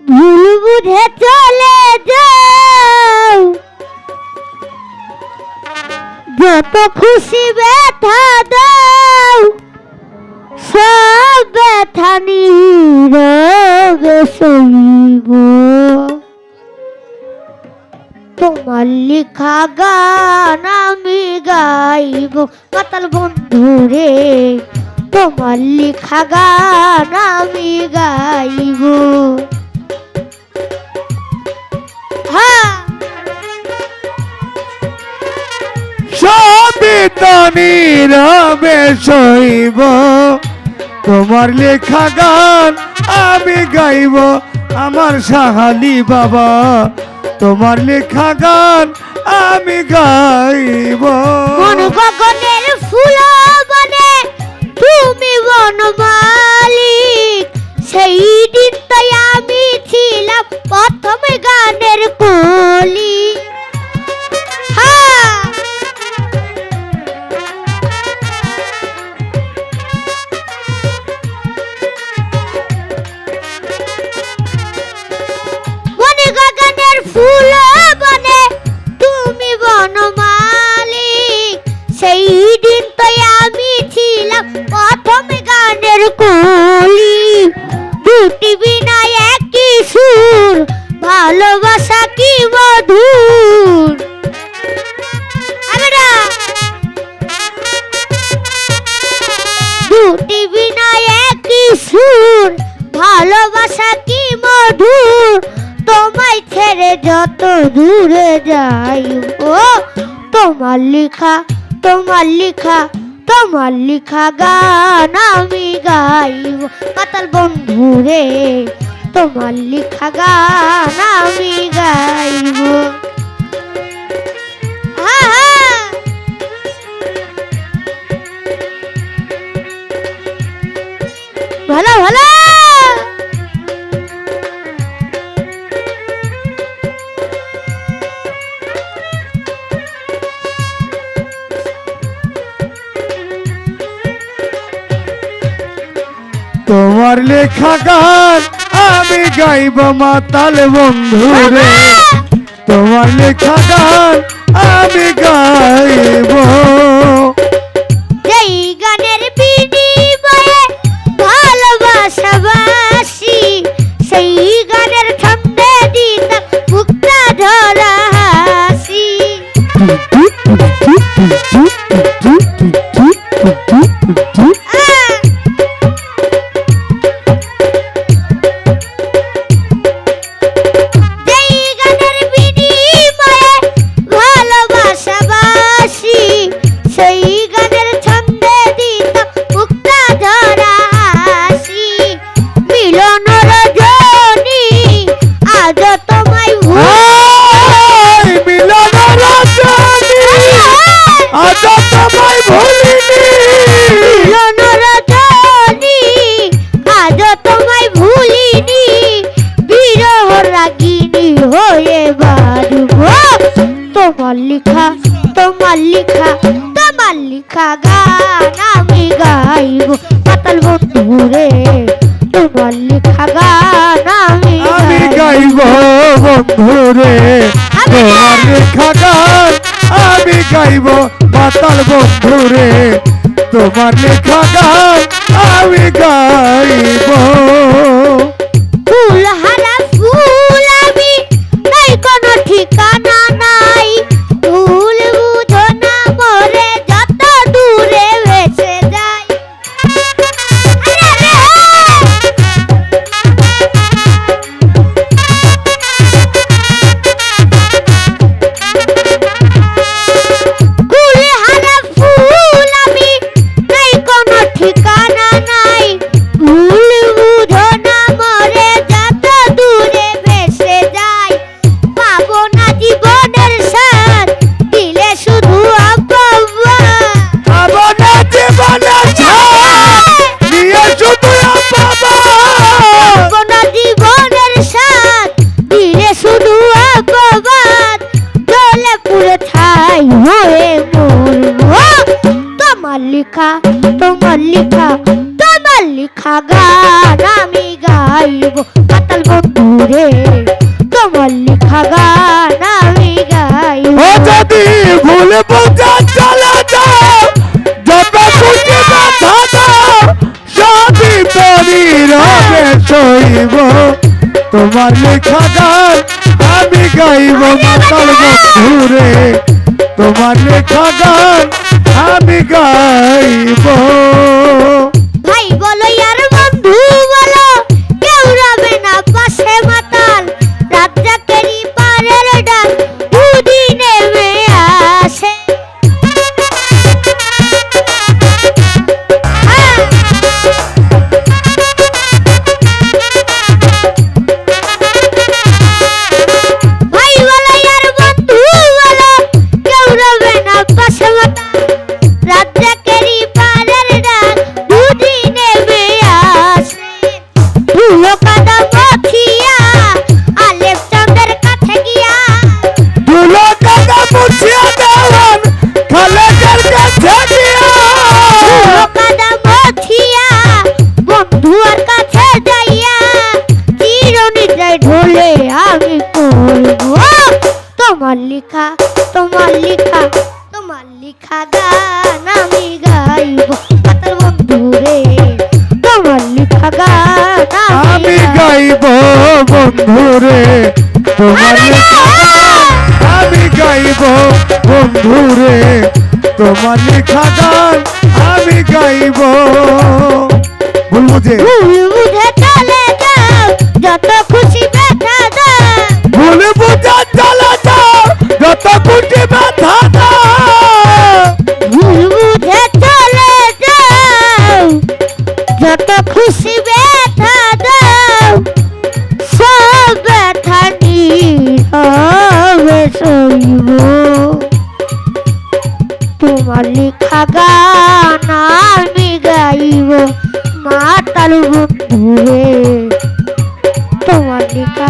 ভুল বুঝে চলে যাও। যত খুশি ব্যথা দাও, সব ব্যথা নীরবে সইব। তোমার লেখা গান আমি গাইব। মাতাল বন্ধু রে তোমার লেখা গান আমি গাইব। হ্যাঁ। সবিতানি রবে শৈব তোমার লেখা গান আমি গাইব। আমার সাহালি বাবা তোমার লেখা গান আমি গাইব। মন গগনের ফুল দিন তো আমি ছিলাম প্রথম গানের কলি। দুটি বিনা একই সুর, ভালোবাসা কি মধুর? দুটি বিনা একই সুর, ভালোবাসা কি মধুর? তোমায় ছেড়ে যত দূরে যাই, ও তোমার লেখা তোমার লেখা তোমার লেখা গান আমি গাইব। পাতাল বন্ধু রে তোমার লেখা গান আমি গাইব। ভালো ভালো। তোমার লেখা গান আমি গাইব মাতাল বন্ধু রে তোমার লেখা গান আমি গাইব। ভুলিনি বিরহ রাগিনী হয়ে বাড়ব তোমার লেখা তোমার লেখা তোমার লেখা গান আমি গাইব। পাতাল বন্ধু রে তোমার লেখা গান আমি গাইব। গাইব বন্ধু রে তোমার লেখা গান আমি গাইব। মাতাল বন্ধু রে তোমার লেখা গান আমি গাইব। Чекай. তোমার লেখা তোমার লেখা তোমার লেখা গান আমি গাইব মাতাল বন্ধু রে তোমার লেখা গান আমি গাইব যদি ভুল বোঝা চলে যাও যত খুশি ব্যথা দাও সবই তোরই রবে সইব। তোমার লেখা গান আমি গাইব মাতাল বন্ধুরে। তোমার লেখা গান আমি গাইব। ভাই বলো আর করব তোমার লেখা তোমার লেখা তোমার লেখা গান আমি গাইব। পাতার বন্ধু রে তোমার লেখা গান আমি গাইব। বন্ধুরে তোমার লেখা আমি গাইব বন্ধুরে তোমার লেখা গান আমি গাইব। ভুল বুঝে? ভুল বুঝে ভুলে তোমার নিকা